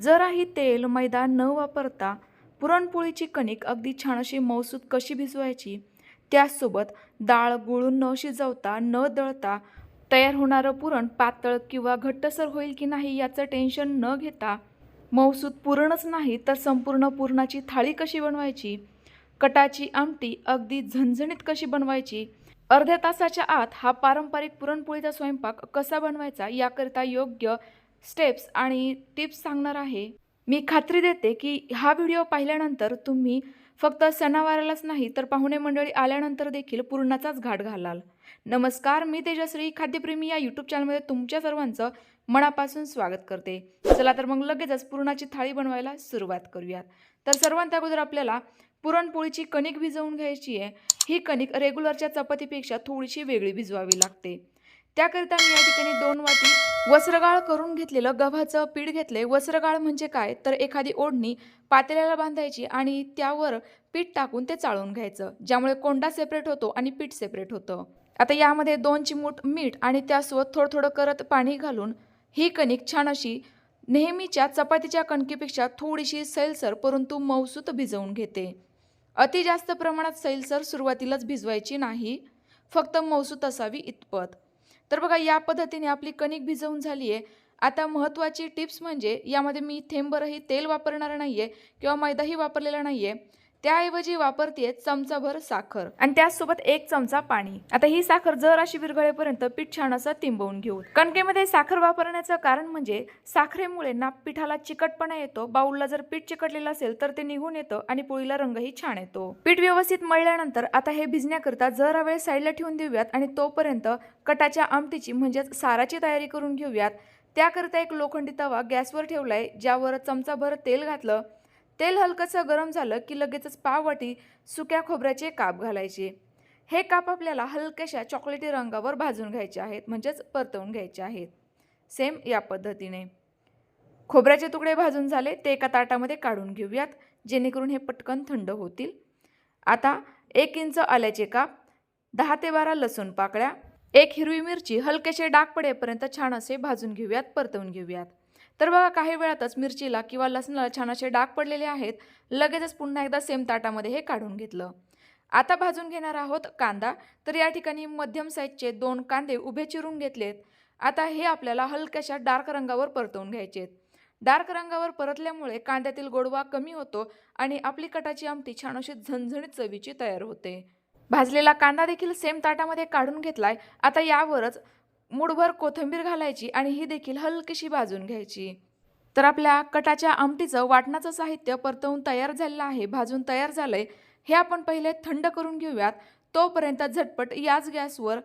जराही तेल मैदा न वापरता पुरणपोळीची कणिक अगदी छान अशी मौसूद कशी भिजवायची? त्याचसोबत डाळ गुळून न शिजवता न दळता तयार होणारं पुरण पातळ किंवा घट्टसर होईल की नाही याचं टेन्शन न घेता मौसूद पुरणच नाही तर संपूर्ण पुरणाची थाळी कशी बनवायची? कटाची आमटी अगदी झणझणीत कशी बनवायची? अर्ध्या तासाच्या आत हा पारंपरिक पुरणपोळीचा स्वयंपाक कसा बनवायचा याकरिता योग्य स्टेप्स आणि टिप्स सांगणार आहे. मी खात्री देते की हा व्हिडिओ पाहिल्यानंतर तुम्ही फक्त सणावारालाच नाही तर पाहुणे मंडळी आल्यानंतर देखील पूर्णाचाच घाट घालाल. नमस्कार मी तेजश्री खाद्यप्रेमी या यूट्यूब चॅनलमध्ये तुमच्या सर्वांचं मनापासून स्वागत करते. चला तर मग लगेचच पुरणाची थाळी बनवायला सुरुवात करूयात. तर सर्वांत अगोदर आपल्याला पुरणपोळीची कणिक भिजवून घ्यायची आहे. ही कणिक रेग्युलरच्या चपातीपेक्षा थोडीशी वेगळी भिजवावी लागते. त्याकरिता मी या ठिकाणी दोन वाटी वस्त्रगाळ करून घेतलेलं गव्हाचं पीठ घेतले वस्त्रगाळ म्हणजे काय? तर एखादी ओढणी पातेल्याला बांधायची आणि त्यावर पीठ टाकून ते चाळून घ्यायचं ज्यामुळे कोंडा सेपरेट होतो आणि पीठ सेपरेट होतं. आता यामध्ये दोन चिमूट मीठ आणि त्यासोबत थोडं थोडं करत पाणी घालून ही कणिक छान अशी नेहमीच्या चपातीच्या कणकीपेक्षा थोडीशी सैलसर परंतु मौसूत भिजवून घेते. अति जास्त प्रमाणात सैलसर सुरुवातीलाच भिजवायची नाही फक्त मौसूत असावी इतपत. तर बघा या पद्धतीने आपली कणिक भिजवून झाली आहे आता महत्त्वाची टिप्स म्हणजे यामध्ये मी थेंबरही तेल वापरणार नाही आहे किंवा मैदाही वापरलेला नाही आहे त्याऐवजी वापरते चमचाभर साखर. आणि त्याचसोबत एक चमचा पाणी. आता ही साखर जर अशी विरघळेपर्यंत पीठ छान असं तिंबवून घेऊ कणकेमध्ये साखर वापरण्याचं कारण म्हणजे साखरेमुळे ना पिठाला चिकटपणा येतो. बाऊलला जर पीठ चिकटलेलं असेल तर ते निघून येतं आणि पोळीला रंगही छान येतो. पीठ व्यवस्थित मळल्यानंतर आता हे भिजण्याकरता जरा वेळ साईडला ठेवून देऊयात आणि तोपर्यंत कटाच्या आमटीची म्हणजेच साराची तयारी करून घेऊयात. त्याकरिता एक लोखंडी तवा गॅसवर ठेवलाय ज्यावर चमचाभर तेल घातलं तेल हलकंसं गरम झालं की लगेचच पाववाटी सुक्या खोबऱ्याचे काप घालायचे. हे काप आपल्याला हलक्याशा चॉकलेटी रंगावर भाजून घ्यायचे आहेत म्हणजेच परतवून घ्यायचे आहेत. सेम या पद्धतीने. खोबऱ्याचे तुकडे भाजून झाले ते एका ताटामध्ये काढून घेऊयात जेणेकरून हे पटकन थंड होतील. आता एक इंच आल्याचे काप दहा ते बारा लसूण पाकळ्या एक हिरवी मिरची हलकेसे डाग पडेपर्यंत छान असे भाजून घेऊयात परतवून घेऊयात. तर बघा काही वेळातच मिरचीला किंवा लसणाला छान असे डाग पडलेले आहेत. लगेचच पुन्हा एकदा सेम ताटामध्ये हे काढून घेतलं. आता भाजून घेणार आहोत कांदा. तर या ठिकाणी मध्यम साईजचे दोन कांदे उभे चिरून घेतलेत. आता हे आपल्याला हलक्याशा डार्क रंगावर परतवून घ्यायचे डार्क रंगावर परतल्यामुळे कांद्यातील गोडवा कमी होतो आणि आपली कटाची आमटी छान अशी झणझणीत चवीची तयार होते. भाजलेला कांदा देखील सेम ताटामध्ये काढून घेतलाय. आता यावरच मुठभर कोथिंबीर घालायची आणि ही देखील हलकीशी भाजून घ्यायची. तर आपल्या कटाच्या आमटीचं वाटणाचं साहित्य परतवून तयार झालेलं आहे. भाजून तयार झालंय. हे आपण पहिले थंड करून घेऊयात. तोपर्यंत झटपट याच गॅसवर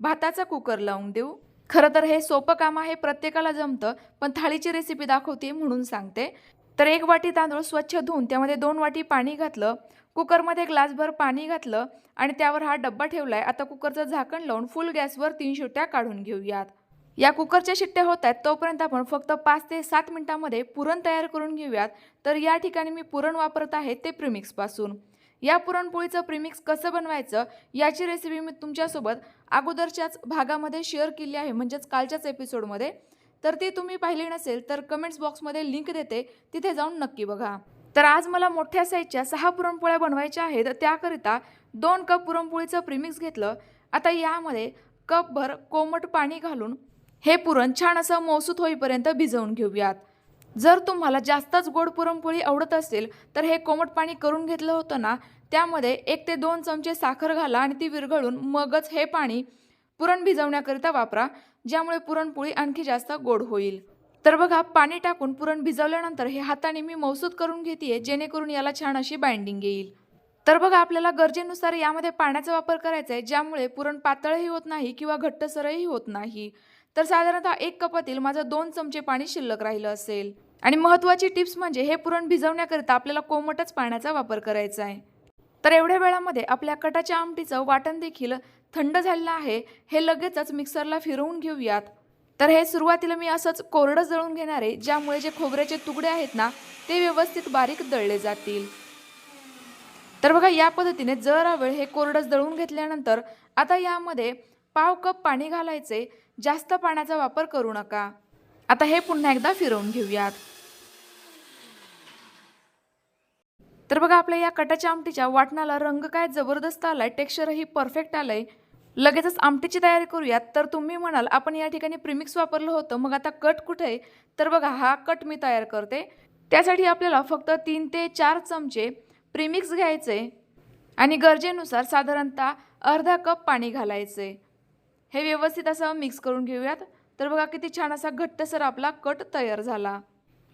भाताचा कुकर लावून देऊ. खरं तर हे सोपं काम आहे प्रत्येकाला जमतं पण थाळीची रेसिपी दाखवते म्हणून सांगते. तर एक वाटी तांदूळ स्वच्छ धुवून त्यामध्ये दोन वाटी पाणी घातलं. कुकरमध्ये ग्लासभर पाणी घातलं आणि त्यावर हा डब्बा ठेवलाय. आता कुकरचं झाकण लावून फुल गॅसवर तीन शिट्ट्या काढून घेऊयात. या कुकरच्या शिट्ट्या होत आहेत तोपर्यंत आपण फक्त पाच ते सात मिनिटांमध्ये पुरण तयार करून घेऊयात. तर या ठिकाणी मी पुरण वापरत आहे ते प्रिमिक्सपासून या पुरणपोळीचं प्रिमिक्स कसं बनवायचं याची रेसिपी मी तुमच्यासोबत अगोदरच्याच भागामध्ये शेअर केली आहे म्हणजेच कालच्याच एपिसोडमध्ये तर ती तुम्ही पाहिली नसेल तर कमेंट्स बॉक्समध्ये लिंक देते. तिथे जाऊन नक्की बघा. तर आज मला मोठ्या साईजच्या सहा पुरणपोळ्या बनवायच्या आहेत. त्याकरिता दोन कप पुरणपोळीचं प्रिमिक्स घेतलं. आता यामध्ये कपभर कोमट पाणी घालून हे पुरण छान असं मौसूत होईपर्यंत भिजवून घेऊयात. जर तुम्हाला जास्तच गोड पुरणपोळी आवडत असेल तर हे कोमट पाणी करून घेतलं होतं ना त्यामध्ये एक ते दोन चमचे साखर घाला आणि ती विरघळून मगच हे पाणी पुरण भिजवण्याकरिता वापरा. ज्यामुळे पुरणपोळी आणखी जास्त गोड होईल. तर बघा पाणी टाकून पुरण भिजवल्यानंतर हे हाताने मी मौसूद करून घेते जेणेकरून याला छान अशी बाइंडिंग येईल. तर बघा आपल्याला गरजेनुसार यामध्ये पाण्याचा वापर करायचा आहे ज्यामुळे पुरण पातळही होत नाही किंवा घट्टसरही होत नाही. तर साधारणतः एक कपातील माझं दोन चमचे पाणी शिल्लक राहिलं असेल. आणि महत्त्वाची टिप्स म्हणजे हे पुरण भिजवण्याकरिता आपल्याला कोमटच पाण्याचा वापर करायचा आहे. तर एवढ्या वेळामध्ये आपल्या कटाच्या आमटीचं वाटण देखील थंड झालेलं आहे हे लगेचच मिक्सरला फिरवून घेऊयात. तर हे सुरुवातीला मी असंच कोरडं जळून घेणार आहे ज्यामुळे जे खोबऱ्याचे तुकडे आहेत ना ते व्यवस्थित बारीक दळले जातील. तर बघा या पद्धतीने जरा वेळ हे कोरडं दळून घेतल्यानंतर आता यामध्ये पाव कप पाणी घालायचे जास्त पाण्याचा वापर करू नका. आता हे पुन्हा एकदा फिरवून घेऊयात. तर बघा आपल्या या कटाच्या आमटीच्या वाटणाला रंग काय जबरदस्त आलाय टेक्स्चरही परफेक्ट आलंय. लगेचच आमटीची तयारी करूयात. तर तुम्ही म्हणाल आपण या ठिकाणी प्रिमिक्स वापरलं होतं मग आता कट कुठे आहे? तर बघा हा कट मी तयार करते. त्यासाठी आपल्याला फक्त तीन ते चार चमचे प्रिमिक्स घ्यायचे आणि गरजेनुसार साधारणतः अर्धा कप पाणी घालायचे. हे व्यवस्थित असं मिक्स करून घेऊयात. तर बघा किती छान असा घट्टसर आपला कट तयार झाला.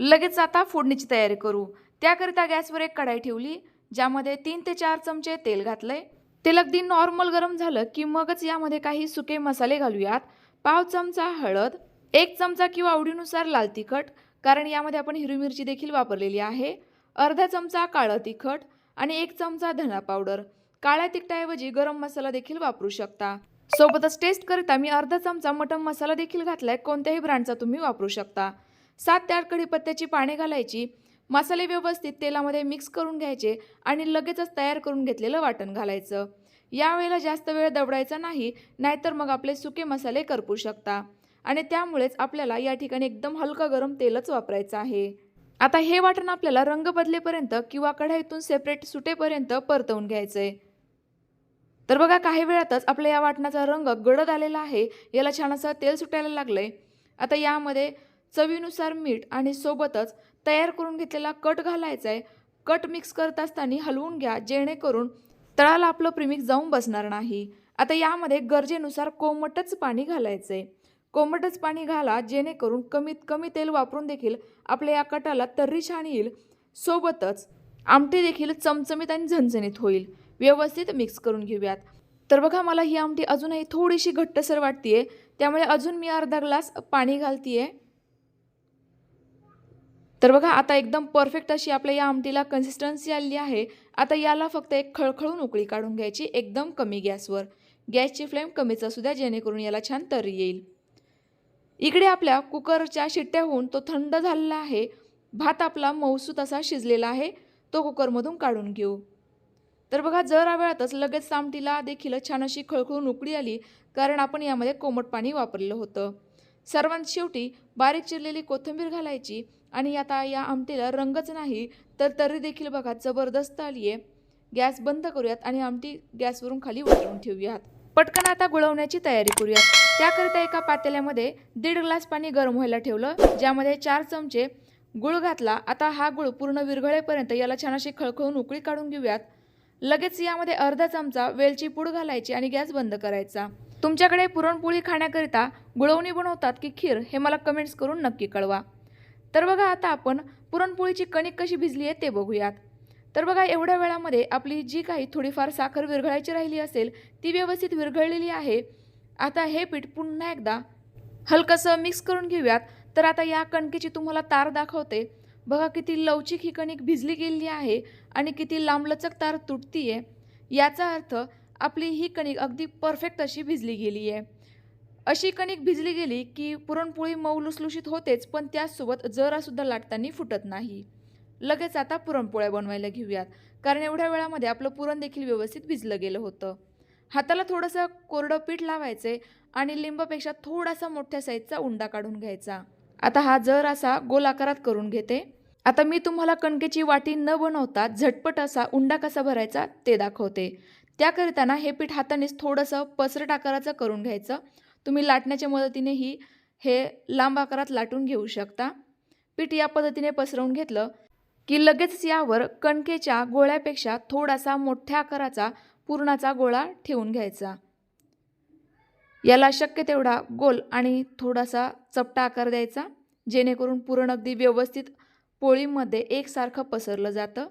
लगेच आता फोडणीची तयारी करू. त्याकरिता गॅसवर एक कढाई ठेवली ज्यामध्ये तीन ते चार चमचे तेल घातलंय. तेल अगदी नॉर्मल गरम झालं की मगच यामध्ये काही सुके मसाले घालूयात. पाव चमचा हळद एक चमचा किंवा आवडीनुसार लाल तिखट कारण यामध्ये आपण हिरवी मिरची देखील वापरलेली आहे. अर्धा चमचा काळं तिखट आणि एक चमचा धना पावडर. काळ्या तिखटाऐवजी गरम मसाला देखील वापरू शकता. सोबतच टेस्ट करता मी अर्धा चमचा मटन मसाला देखील घातलाय. कोणत्याही ब्रँडचा तुम्ही वापरू शकता. सात ते आठ कढीपत्त्याची पाने घालायची. मसाले व्यवस्थित तेलामध्ये मिक्स करून घ्यायचे आणि लगेचच तयार करून घेतलेलं वाटण घालायचं. यावेळेला जास्त वेळ दवडायचा नाही नाहीतर मग आपले सुके मसाले करपू शकता. आणि त्यामुळेच आपल्याला या ठिकाणी एकदम हलका गरम तेलच वापरायचं आहे. आता हे वाटण आपल्याला रंग बदलेपर्यंत किंवा कढाईतून सेपरेट सुटेपर्यंत परतवून घ्यायचंय तर बघा काही वेळातच आपल्या या वाटणाचा रंग गडद आलेला आहे. याला छान असं तेल सुटायला लागलं आहे आता यामध्ये चवीनुसार मीठ आणि सोबतच तयार करून घेतलेला कट घालायचा आहे कट मिक्स करत असताना हलवून घ्या जेणेकरून तळाला आपलं प्रिमिक्स जाऊन बसणार नाही. आता यामध्ये गरजेनुसार कोमटच पाणी घालायचं आहे कोमटच पाणी घाला जेणेकरून कमीत कमी तेल वापरून देखील आपल्या या कटाला तर्री छान येईल. सोबतच आमटी देखील चमचमीत आणि झणझणीत होईल. व्यवस्थित मिक्स करून घेऊयात. तर बघा मला ही आमटी अजूनही थोडीशी घट्टसर वाटतीये. त्यामुळे अजून मी अर्धा ग्लास पाणी घालतीये. तर बघा आता एकदम परफेक्ट अशी आपल्या या आमटीला कन्सिस्टन्सी आलेली आहे. आता याला फक्त एक खळखळून उकळी काढून घ्यायची एकदम कमी गॅसवर. गॅसची फ्लेम कमीच असू द्या जेणेकरून याला छान तरी येईल. इकडे आपल्या कुकरच्या शिट्ट्या होऊन तो थंड झालेला आहे. भात आपला मौसूत असा शिजलेला आहे. तो कुकरमधून काढून घेऊ. तर बघा जरा वेळातच लगेच आमटीला देखील छान अशी खळखळून उकळी आली कारण आपण यामध्ये कोमट पाणी वापरलं होतं. सर्वांत शेवटी बारीक चिरलेली कोथिंबीर घालायची आणि आता या आमटीला रंगच नाही तर तरी देखील बघा जबरदस्त आली आहे गॅस बंद करूयात आणि आमटी गॅसवरून खाली उतरवून ठेवूयात. पटकन आता गुळवण्याची तयारी करूयात. त्याकरिता एका पातेल्यामध्ये दीड ग्लास पाणी गरम व्हायला ठेवलं ज्यामध्ये चार चमचे गुळ घातला. आता हा गुळ पूर्ण विरघळेपर्यंत याला छान अशी खळखळून उकळी काढून घेऊयात. लगेच यामध्ये अर्धा चमचा वेलची पूड घालायची आणि गॅस बंद करायचा. तुमच्याकडे पुरणपोळी खाण्याकरिता गुळवणी बनवतात की खीर हे मला कमेंट्स करून नक्की कळवा. तर बघा आता आपण पुरणपोळीची कणिक कशी भिजली आहे ते बघूयात. तर बघा एवढ्या वेळामध्ये आपली जी काही थोडीफार साखर विरघळायची राहिली असेल ती व्यवस्थित विरघळलेली आहे. आता हे पीठ पुन्हा एकदा हलकंसं मिक्स करून घेऊयात. तर आता या कणकेची तुम्हाला तार दाखवते. बघा किती लवचिक ही कणिक भिजली गेलेली आहे आणि किती लांबलचक तार तुटती आहे याचा अर्थ आपली ही कणिक अगदी परफेक्ट अशी भिजली गेली आहे अशी कणिक भिजली गेली की पुरणपोळी मऊ लुसलुशीत होतेच पण त्याचसोबत जरासुद्धा लाटताना फुटत नाही. लगेच आता पुरणपोळ्या बनवायला घेऊयात कारण एवढ्या वेळामध्ये आपलं पुरण देखील व्यवस्थित भिजलं गेलं होतं. हाताला थोडंसं कोरडं पीठ लावायचे आणि लिंबापेक्षा थोडासा मोठ्या साईजचा उंडा काढून घ्यायचा. आता हा जर असा गोल आकारात करून घेते. आता मी तुम्हाला कणकेची वाटी न बनवता झटपट असा उंडा कसा भरायचा ते दाखवते. त्याकरिताना हे पीठ हातानेच थोडंसं पसरट आकाराचं करून घ्यायचं. तुम्ही लाटण्याच्या मदतीनेही हे लांब आकारात लाटून घेऊ शकता. पीठ या पद्धतीने पसरवून घेतलं की लगेच यावर कणकेच्या गोळ्यापेक्षा थोडासा मोठ्या आकाराचा पुरणाचा गोळा ठेवून घ्यायचा. याला शक्य तेवढा गोल आणि थोडासा चपटा आकार द्यायचा जेणेकरून पुरण अगदी व्यवस्थित पोळीमध्ये एकसारखं पसरलं जातं.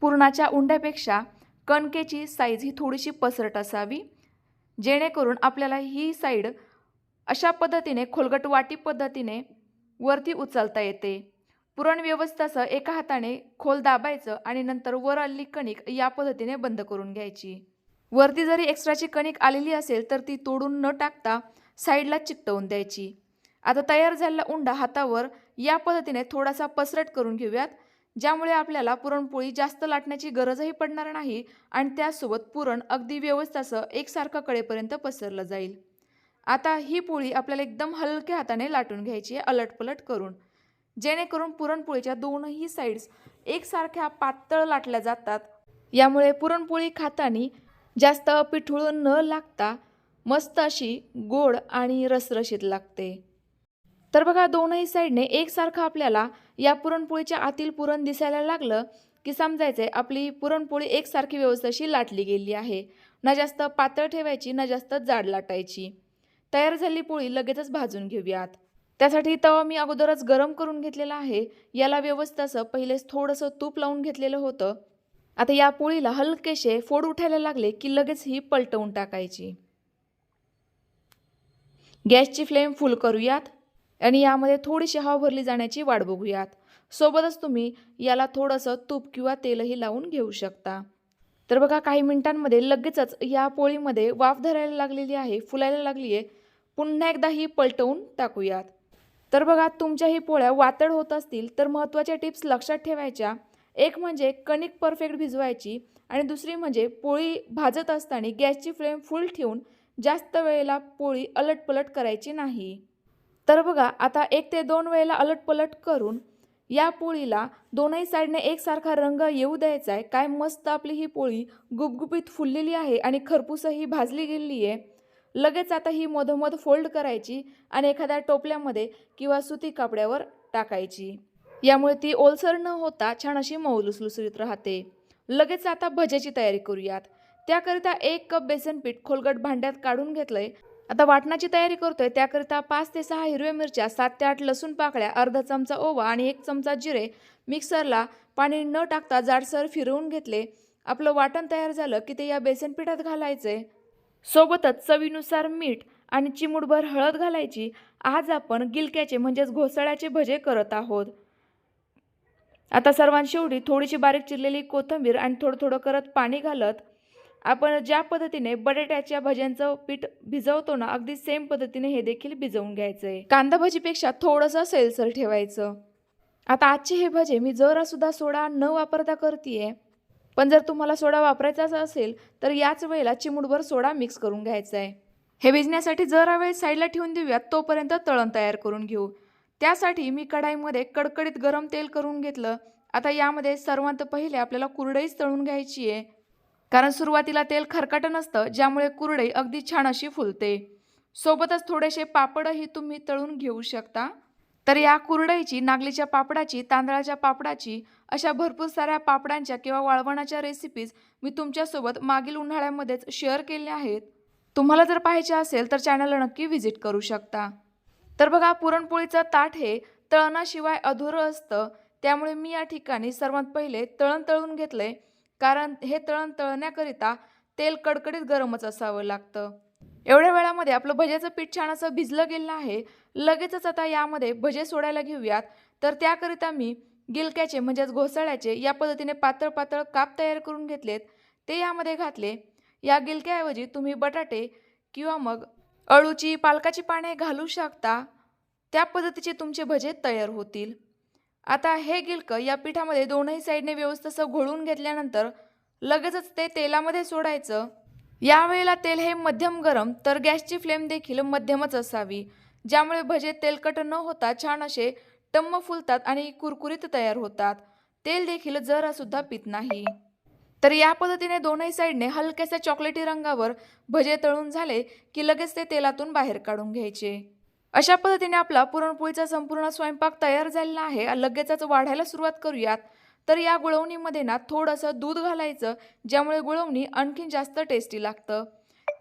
पुरणाच्या उंड्यापेक्षा कणकेची साईज ही थोडीशी पसरट असावी. जेणेकरून आपल्याला ही साईड अशा पद्धतीने खोलगट वाटी पद्धतीने वरती उचलता येते. पुरण व्यवस्थासह एका हाताने खोल दाबायचं आणि नंतर वर आलेली कणिक या पद्धतीने बंद करून घ्यायची. वरती जरी एक्स्ट्राची कणिक आलेली असेल तर ती तोडून न टाकता साईडला चिकटवून द्यायची. आता तयार झालेला उंडा हातावर या पद्धतीने थोडासा पसरट करून घेऊयात ज्यामुळे आपल्याला पुरणपोळी जास्त लाटण्याची गरजही पडणार नाही आणि त्यासोबत पुरण अगदी व्यवस्थित असं एकसारखं कडेपर्यंत पसरलं जाईल. आता ही पोळी आपल्याला एकदम हलक्या हाताने लाटून घ्यायची आहे अलटपलट करून. जेणेकरून पुरणपोळीच्या दोनही साईड्स एकसारख्या पातळ लाटल्या जातात. यामुळे पुरणपोळी खाताना जास्त पिठुळून न लागता मस्त अशी गोड आणि रसरशीत लागते. तर बघा दोनही साईडने एकसारखं आपल्याला या पुरणपोळीच्या आतील पुरण दिसायला लागलं की समजायचं आहे आपली पुरणपोळी एकसारखी व्यवस्थेशी लाटली गेली आहे. ना जास्त पातळ ठेवायची ना जास्त जाड लाटायची. तयार झाली पोळी लगेचच भाजून घेऊयात. त्यासाठी तवा मी अगोदरच गरम करून घेतलेला आहे. याला व्यवस्थित असं पहिलेच थोडंसं तूप लावून घेतलेलं होतं. आता या पोळीला हलकेसे फोड उठायला लागले की लगेच ही पलटवून टाकायची. गॅसची फ्लेम फुल करूयात. आणि यामध्ये थोडीशी हवा भरली जाण्याची वाट बघूयात. सोबतच तुम्ही याला थोडंसं तूप किंवा तेलही लावून घेऊ शकता. तर बघा काही मिनिटांमध्ये लगेचच या पोळीमध्ये वाफ धरायला लागलेली आहे फुलायला लागली आहे. पुन्हा एकदा ही पलटवून टाकूयात. तर बघा तुमच्या ही पोळ्या वातड होत असतील तर महत्त्वाच्या टिप्स लक्षात ठेवायच्या. एक म्हणजे कणिक परफेक्ट भिजवायची आणि दुसरी म्हणजे पोळी भाजत असताना गॅसची फ्लेम फुल ठेवून जास्त वेळेला पोळी अलटपलट करायची नाही. तर बघा आता एक ते दोन वेळेला अलटपलट करून या पोळीला दोनही साईडने एकसारखा रंग येऊ द्यायचा आहे. काय मस्त आपली ही पोळी गुबगुबीत फुललेली आहे आणि खरपूसही भाजली गेलेली आहे लगेच आता ही मधोमध फोल्ड करायची आणि एखाद्या टोपल्यामध्ये किंवा सुती कापड्यावर टाकायची. यामुळे ती ओलसर न होता छान अशी मऊ लुसलुसरीत राहते. लगेच आता भज्याची तयारी करूयात. त्याकरिता एक कप बेसन पीठ खोलगट भांड्यात काढून घेतलंय. आता वाटणाची तयारी करतोय त्याकरिता पाच ते सहा हिरव्या मिरच्या सात ते आठ लसूण पाकळ्या अर्धा चमचा ओवा आणि एक चमचा जिरे मिक्सरला पाणी न टाकता जाडसर फिरवून घेतले. आपलं वाटण तयार झालं की ते या बेसन पिठात घालायचे. सोबतच चवीनुसार मीठ आणि चिमूटभर हळद घालायची. आज आपण गिलक्याचे म्हणजेच घोसाळ्याचे भजे करत आहोत. आता सर्वांशेवटी थोडीशी बारीक चिरलेली कोथिंबीर आणि थोडं थोडं करत पाणी घालत आपण ज्या पद्धतीने बटाट्याच्या भज्यांचं पीठ भिजवतो ना अगदी सेम पद्धतीने हे देखील भिजवून घ्यायचं आहे कांदा भजीपेक्षा थोडंसं सैलसर ठेवायचं. आता आजचे हे भजे मी जरासुद्धा सोडा न वापरता करते पण जर तुम्हाला सोडा वापरायचाच असेल तर याच वेळेला चिमुडभर सोडा मिक्स करून घ्यायचा आहे हे भिजण्यासाठी जरा वेळ साईडला ठेवून देऊयात तोपर्यंत तळण तयार करून घेऊ. त्यासाठी मी कढाईमध्ये कडकडीत गरम तेल करून घेतलं. आता यामध्ये सर्वांत पहिले आपल्याला कुरडईच तळून घ्यायची आहे कारण सुरुवातीला तेल खरकाटं नसतं ज्यामुळे कुरडई अगदी छान अशी फुलते. सोबतच थोडेसे पापडही तुम्ही तळून घेऊ शकता. तर या कुरडईची नागलीच्या पापडाची तांदळाच्या पापडाची अशा भरपूर साऱ्या पापडांच्या किंवा वाळवणाच्या रेसिपीज मी तुमच्यासोबत मागील उन्हाळ्यामध्येच शेअर केल्या आहेत. तुम्हाला जर पाहायचे असेल तर चॅनलला नक्की व्हिजिट करू शकता. तर बघा पुरणपोळीचं ताट हे तळणाशिवाय अधुरं असतं. त्यामुळे मी या ठिकाणी सर्वात पहिले तळण तळून घेतलंय. कारण हे तळण तळण्याकरिता तेल कडकडीत गरमच असावं लागतं. एवढ्या वेळामध्ये आपलं भज्याचं पीठ छान असं भिजलं गेलं आहे. लगेचच आता यामध्ये भजे सोडायला घेऊयात. तर त्याकरिता मी गिलक्याचे म्हणजेच घोसाळ्याचे या पद्धतीने पातळ पातळ काप तयार करून घेतलेत. ते यामध्ये घातले. या गिलक्याऐवजी तुम्ही बटाटे किंवा मग अळूची पालकाची पाने घालू शकता. त्या पद्धतीचे तुमचे भजे तयार होतील. आता हे गिलकं या पिठामध्ये दोनही साईडने व्यवस्थित असं घोळून घेतल्यानंतर लगेचच ते तेलामध्ये सोडायचं. यावेळेला तेल हे मध्यम गरम तर गॅसची फ्लेम देखील मध्यमच असावी. ज्यामुळे भजे तेलकट न होता छान असे टम्म फुलतात आणि कुरकुरीत तयार होतात. तेल देखील जरा सुद्धा पित नाही. तर या पद्धतीने दोनही साईडने हलक्याशा चॉकलेटी रंगावर भजे तळून झाले की लगेच ते तेलातून बाहेर काढून घ्यायचे. अशा पद्धतीने आपला पुरणपोळीचा संपूर्ण स्वयंपाक तयार झालेला आहे. लगेचच वाढायला सुरुवात करूयात. तर या गुळवणीमध्ये ना थोडंसं दूध घालायचं ज्यामुळे गुळवणी आणखीन जास्त टेस्टी लागतं.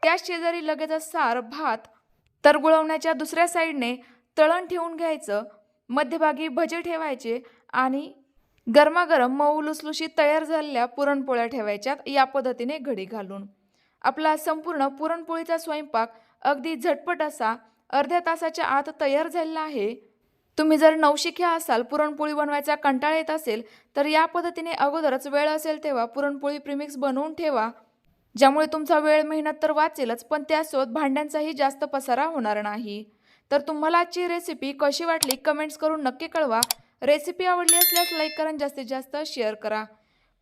त्याच शेजारी लगेचच सार भात तर गुळवण्याच्या दुसऱ्या साईडने तळण ठेवून घ्यायचं. मध्यभागी भजे ठेवायचे आणि गरमागरम मऊ लुसलुशी तयार झालेल्या पुरणपोळ्या ठेवायच्यात या पद्धतीने घडी घालून. आपला संपूर्ण पुरणपोळीचा स्वयंपाक अगदी झटपट असा अर्ध्या तासाच्या आत तयार झालेला आहे. तुम्ही जर नवशिक्या असाल पुरणपोळी बनवायचा कंटाळा येत असेल तर या पद्धतीने अगोदरच वेळ असेल तेव्हा पुरणपोळी प्रिमिक्स बनवून ठेवा. ज्यामुळे तुमचा वेळ मेहनत तर वाचेलच पण त्यासोबत भांड्यांचाही जास्त पसारा होणार नाही. तर तुम्हाला आजची रेसिपी कशी वाटली कमेंट्स करून नक्की कळवा. रेसिपी आवडली असल्यास लाईक करा आणि जास्तीत जास्त शेअर करा.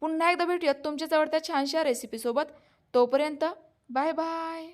पुन्हा एकदा भेटूयात तुमच्याच आवडत्या छानशा रेसिपीसोबत तोपर्यंत बाय बाय